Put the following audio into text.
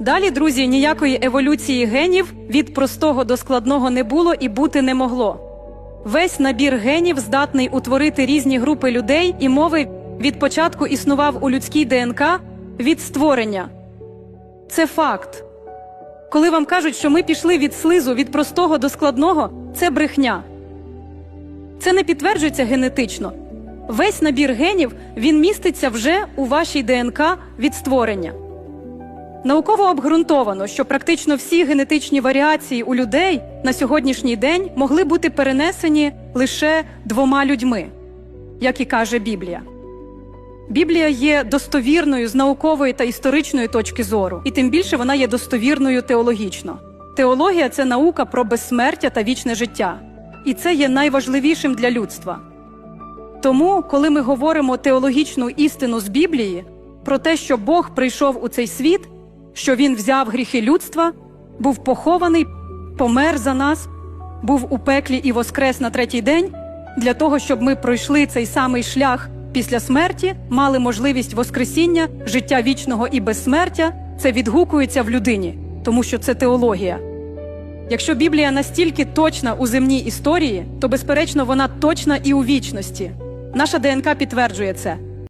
Далі, друзі, ніякої еволюції генів від простого до складного не було і бути не могло. Весь набір генів здатний утворити різні групи людей і мови від початку існував у людській ДНК від створення. Це факт. Коли вам кажуть, що ми пішли від слизу від простого до складного, це брехня. Це не підтверджується генетично. Весь набір генів він міститься вже у вашій ДНК від створення. Науково обґрунтовано, що практично всі генетичні варіації у людей на сьогоднішній день могли бути перенесені лише двома людьми, як і каже Біблія. Біблія є достовірною з наукової та історичної точки зору, і тим більше вона є достовірною теологічно. Теологія це наука про безсмертя та вічне життя, і це є найважливішим для людства. Тому, коли ми говоримо теологічну істину з Біблії про те, що Бог прийшов у цей світ, що Він взяв гріхи людства, був похований, помер за нас, був у пеклі і воскрес на третій день, для того, щоб ми пройшли цей самий шлях після смерті, мали можливість воскресіння, життя вічного і безсмертя, це відгукується в людині, тому що це теологія. Якщо Біблія настільки точна у земній історії, то безперечно вона точна і у вічності. Наша ДНК підтверджує це.